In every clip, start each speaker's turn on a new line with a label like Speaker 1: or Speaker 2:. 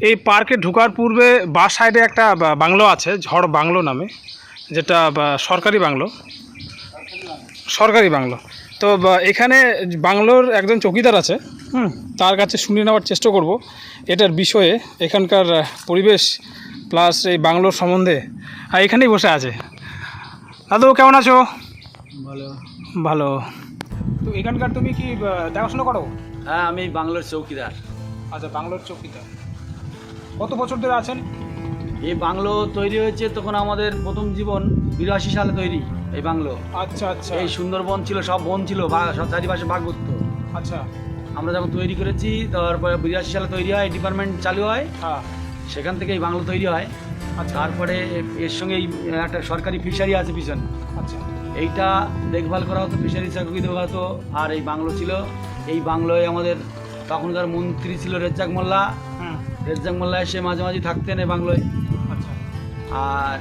Speaker 1: এই পার্কে ঢোকার পূর্বে বা সাইডে একটা বাংলো আছে ঝড় বাংলো নামে যেটা সরকারি বাংলো। সরকারি বাংলো। তো এখানে বাংলোর একজন চৌকিদার আছে হুম তার কাছে শুনে নেওয়ার চেষ্টা করব। এটার বিষয়ে এখানকার পরিবেশ প্লাস এই বাংলোর সম্বন্ধে। আর এখানেই বসে আছে। দাদু কেমন আছো?
Speaker 2: ভালো।
Speaker 1: ভালো। তো এখানকার তুমি কি দেখাশোনা করো?
Speaker 2: হ্যাঁ আমি বাংলোর চৌকিদার।
Speaker 1: আচ্ছা বাংলোর চৌকিদার। কত বছর ধরে আছেন?
Speaker 2: এই বাংলো তৈরি হয়েছে তখন আমাদের প্রথম জীবন বিরাশি সালে তৈরি এই বাংলো।
Speaker 1: আচ্ছা আচ্ছা।
Speaker 2: এই সুন্দরবন ছিল সব বন ছিল বা- সব চারিপাশে করতো
Speaker 1: আচ্ছা।
Speaker 2: আমরা যখন তৈরি করেছি তারপরে বিরাশি সালে তৈরি হয় ডিপার্টমেন্ট চালু হয়।
Speaker 1: হ্যাঁ।
Speaker 2: সেখান থেকে এই বাংলো তৈরি হয়।
Speaker 1: আচ্ছা।
Speaker 2: তারপরে এর সঙ্গে একটা সরকারি ফিশারি আছে পিছনে।
Speaker 1: আচ্ছা।
Speaker 2: এইটা দেখভাল করা হতো ফিশারি চাকরি দেওয়া হতো আর এই বাংলো ছিল। এই বাংলোয় আমাদের তখনকার মন্ত্রী ছিল রেজ্জাক মোল্লা। রেজ্জাক মোল্লা এসে মাঝে মাঝে থাকতেন এই বাংলোয়।
Speaker 1: আচ্ছা।
Speaker 2: আর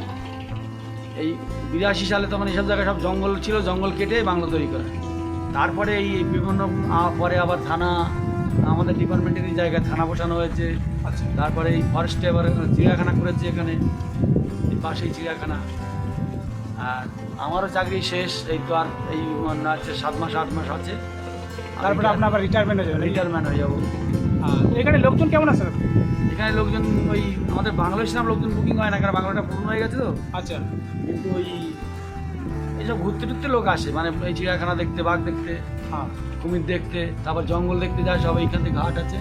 Speaker 2: এই বিরাশি সালে তখন এইসব জায়গায় সব জঙ্গল ছিল জঙ্গল কেটে বাংলো তৈরি করে। তারপরে এই বিভিন্ন পরে আবার থানা আমাদের ডিপার্টমেন্টেরই জায়গায় থানা বসানো হয়েছে।
Speaker 1: আচ্ছা।
Speaker 2: তারপরে এই ফরেস্টে আবার চিড়িয়াখানা করেছে এখানে এই পাশেই চিড়িয়াখানা। আর আমারও চাকরি শেষ এই তো আর এই আছে সাত মাস আট মাস আছে।
Speaker 1: তারপরে আপনার আবার রিটায়ারমেন্ট হয়ে যাবে
Speaker 2: রিটায়ারমেন্ট হয়ে যাব।
Speaker 1: এখানে লোকজন কেমন আছে?
Speaker 2: এখানে লোকজন ওই আমাদের বাংলা ইসলাম লোকজন বুকিং হয় না কারণ বাংলাটা পূর্ণ হয়ে গেছে তো।
Speaker 1: আচ্ছা।
Speaker 2: কিন্তু ওই এইসব ঘুরতে টুরতে লোক আসে মানে এই চিড়িয়াখানা দেখতে বাঘ দেখতে
Speaker 1: হ্যাঁ।
Speaker 2: কুমির দেখতে তারপর জঙ্গল দেখতে যায় সব এইখান থেকে ঘাট আছে।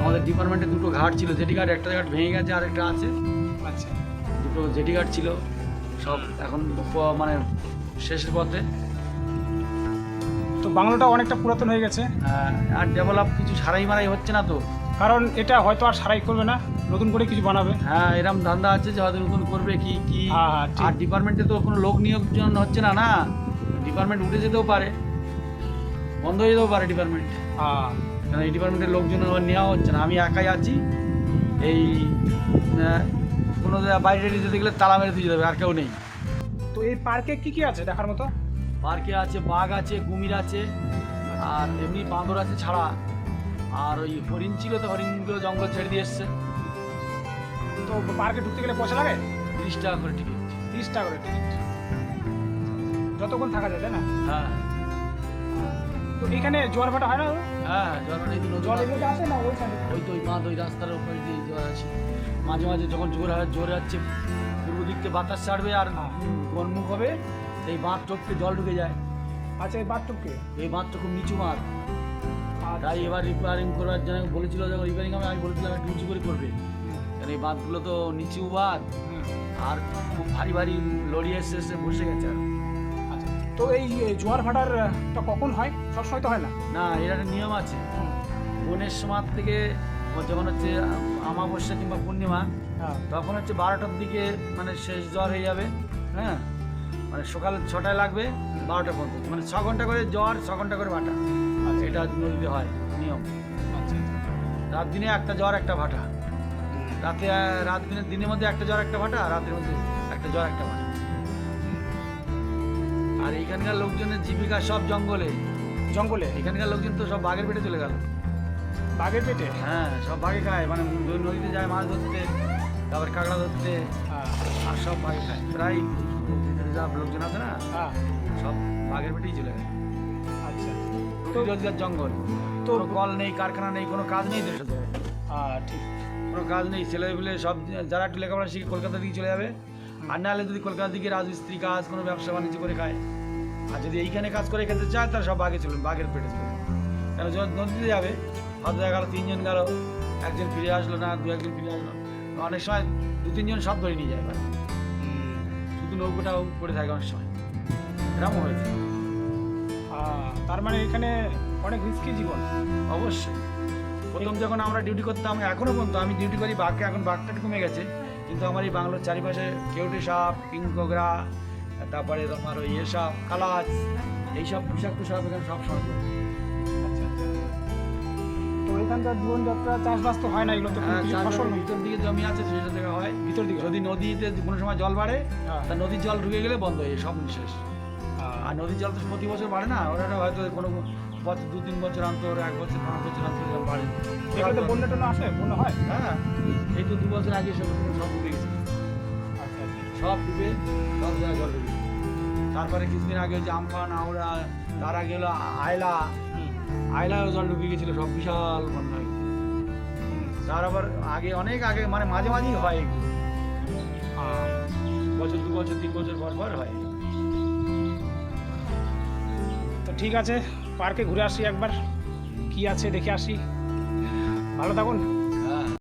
Speaker 2: আমাদের ডিপার্টমেন্টে দুটো ঘাট ছিল জেটি ঘাট একটা ঘাট ভেঙে গেছে আর একটা আছে।
Speaker 1: আচ্ছা।
Speaker 2: দুটো জেটি ঘাট ছিল সব এখন মানে শেষের পথে।
Speaker 1: তো বাংলোটা অনেকটা পুরাতন হয়ে গেছে।
Speaker 2: আহ, আর ডেভেলপ কিছু সারাই মারাই হচ্ছে না তো।
Speaker 1: কারণ এটা হয়তো আর সারাই করবে না নতুন করে কিছু বানাবে।
Speaker 2: হ্যাঁ এরম ধান্দা আছে যে হয়তো নতুন করবে কি কি।
Speaker 1: হ্যাঁ, হ্যাঁ।
Speaker 2: আর ডিপার্টমেন্টে তো কোনো লোক নিয়োগ নিয়োগজন হচ্ছে না না। ডিপার্টমেন্ট উঠে যেতেও পারে। বন্ধ হয়ে যেতেও পারে ডিপার্টমেন্ট
Speaker 1: হ্যাঁ।
Speaker 2: কারণ এই ডিপার্টমেন্টের লোকজন নেওয়া হচ্ছে না। আমি একাই আছি। এই কোনো বাইরে যেতে গেলে তালা মেরে দিয়ে যাবে আর কেউ নেই।
Speaker 1: তো এই পার্কে কি কি আছে দেখার মতো?
Speaker 2: পার্কে আছে বাঘ আছে কুমির আছে আর এমনি বাঁদর আছে ছাড়া। আর ওই হরিণ ছিল তো হরিণগুলো জঙ্গল ছেড়ে দিয়ে এসছে।
Speaker 1: তো পার্কে ঢুকতে গেলে পয়সা লাগে?
Speaker 2: তিরিশ টাকা করে টিকিট
Speaker 1: তিরিশ টাকা করে টিকিট যতক্ষণ থাকা যায় তাই না?
Speaker 2: হ্যাঁ।
Speaker 1: তো এখানে জোয়ার ভাটা হয় না
Speaker 2: হ্যাঁ জল এই
Speaker 1: জল
Speaker 2: বাঁধ।
Speaker 1: আসে না ওই সাইডে
Speaker 2: ওই তো ওই বাঁধ ওই রাস্তার জোয়ার আছে মাঝে মাঝে যখন জোর হয় জোরে যাচ্ছে পূর্ব দিক থেকে বাতাস ছাড়বে আর গনমুখ হবে এই বাঁধ টপকে জল ঢুকে যায়।
Speaker 1: আচ্ছা এই বাথটুককে
Speaker 2: এই বাঁধটা খুব নিচু বাঁধ।
Speaker 1: আচ্ছা।
Speaker 2: তাই এবার রিপেয়ারিং করার জন্য বলেছিল যখন রিপেয়ারিং হবে। আমি বলেছিলাম একটু উঁচু করে করবে। কারণ এই বাঁধগুলো তো নিচু বাঁধ। আর খুব ভারী ভারী লড়ি এসে এসে বসে গেছে আর।
Speaker 1: আচ্ছা তো এই জোয়ার ভাটারটা কখন হয়? সবসময় তো হয় না?
Speaker 2: না এর একটা নিয়ম আছে। বনের সমাজ থেকে যখন হচ্ছে আমাবস্যা কিংবা পূর্ণিমা
Speaker 1: হ্যাঁ।
Speaker 2: তখন হচ্ছে বারোটার দিকে মানে শেষ জ্বর হয়ে যাবে হ্যাঁ? মানে সকাল ছটায় লাগবে বারোটা পর্যন্ত। মানে ছ ঘণ্টা করে জ্বর ছ ঘণ্টা করে ভাটা।
Speaker 1: আচ্ছা
Speaker 2: এটা নদীতে হয় নিয়ম।
Speaker 1: আচ্ছা
Speaker 2: রাত দিনে একটা জ্বর একটা ভাটা। রাতে রাত দিনের দিনের মধ্যে একটা জ্বর একটা ভাটা রাতের মধ্যে একটা জ্বর একটা ভাটা। আর এখানকার লোকজনের জীবিকা সব জঙ্গলে।
Speaker 1: জঙ্গলে?
Speaker 2: এখানকার লোকজন তো সব বাঘের পেটে চলে গেল।
Speaker 1: বাঘের পেটে?
Speaker 2: হ্যাঁ সব বাঘে খায়। মানে নদীতে যায় মাছ ধরতে তারপর কাঁকড়া ধরতে
Speaker 1: হ্যাঁ।
Speaker 2: আর সব বাঘে খায়। প্রায় লোকজন আছে না?
Speaker 1: হ্যাঁ।
Speaker 2: সব বাঘের পেটেই চলে গেছে
Speaker 1: আচ্ছা
Speaker 2: রোজগার জঙ্গল।
Speaker 1: তো
Speaker 2: কল নেই কারখানা নেই কোনো কাজ নেই দেশের
Speaker 1: হ্যাঁ ঠিক।
Speaker 2: কোনো কাজ নেই ছেলেগুলো সব যারা একটু লেখাপড়া শিখে কলকাতা দিকে চলে যাবে আর নাহলে যদি কলকাতা দিকে রাজমিস্ত্রি কাজ কোনো ব্যবসা বাণিজ্য করে খায়। আর যদি এইখানে কাজ করে খেতে চায় তারা সব বাঘে চলবে বাঘের পেটে চলবে। কেন নদীতে যাবে হয়তো দেখা গেলো তিনজন গেল একজন ফিরে আসলো না দু একজন ফিরে আসলো। অনেক সময় দু তিনজন সব ধরে নিয়ে যায় বাঘে। শুধু নৌকোটাও পড়ে থাকে অনেক সময়। এরকম হয়েছে।
Speaker 1: হ্যাঁ, তার মানে এখানে অনেক রিস্কি জীবন।
Speaker 2: অবশ্যই। প্রথম যখন আমরা ডিউটি করতাম এখনও পর্যন্ত আমি ডিউটি করি বাঘকে এখন বাঘটা কমে গেছে। কিন্তু আমার এই বাংলোর চারিপাশে কেউটে সাপ কিংকগরা তারপরে তোমার ওই সাপ কালাচ এইসব বিষাক্ত সাপ এখানে সব সময়।
Speaker 1: আচ্ছা আচ্ছা। তো এখানকার জীবনযাত্রা চাষবাস তো হয় না এগুলো তো
Speaker 2: হ্যাঁ,
Speaker 1: ফসল
Speaker 2: ভিতর দিকে জমি আছে সেটা থেকে হয়।
Speaker 1: ভিতর দিকে
Speaker 2: যদি নদীতে কোনো সময় জল বাড়ে
Speaker 1: হ্যাঁ,
Speaker 2: তা নদীর জল ঢুকে গেলে বন্ধ হয়ে সব শেষ।
Speaker 1: হ্যাঁ,
Speaker 2: আর নদীর জল তো প্রতি বছর বাড়ে না ওরা হয়তো কোনো বছর দু তিন বছর অন্তর এক বছর পাঁচ বছর অন্তর বাড়ে।
Speaker 1: এখানে তো বন্যা টন্যা আসে বন্যা হয়?
Speaker 2: হ্যাঁ এই তো দু বছর আগে সব সব ডুবে গেছে।
Speaker 1: আচ্ছা আচ্ছা।
Speaker 2: সব ডুবে সব জায়গায় জল ডুবে তারপরে কিছুদিন আগে হচ্ছে আমফান আওড়া তার আগে হলো আয়লা। আয়লাও জল ঢুকে গেছিল সব বিশাল বন্যা হয়ে তার আবার আগে অনেক আগে মানে মাঝে মাঝেই হয় এগুলো। বছর দু বছর তিন বছর পর পর হয়।
Speaker 1: ঠিক আছে পার্কে ঘুরে আসি একবার। কি আছে দেখে আসি। ভালো থাকুন।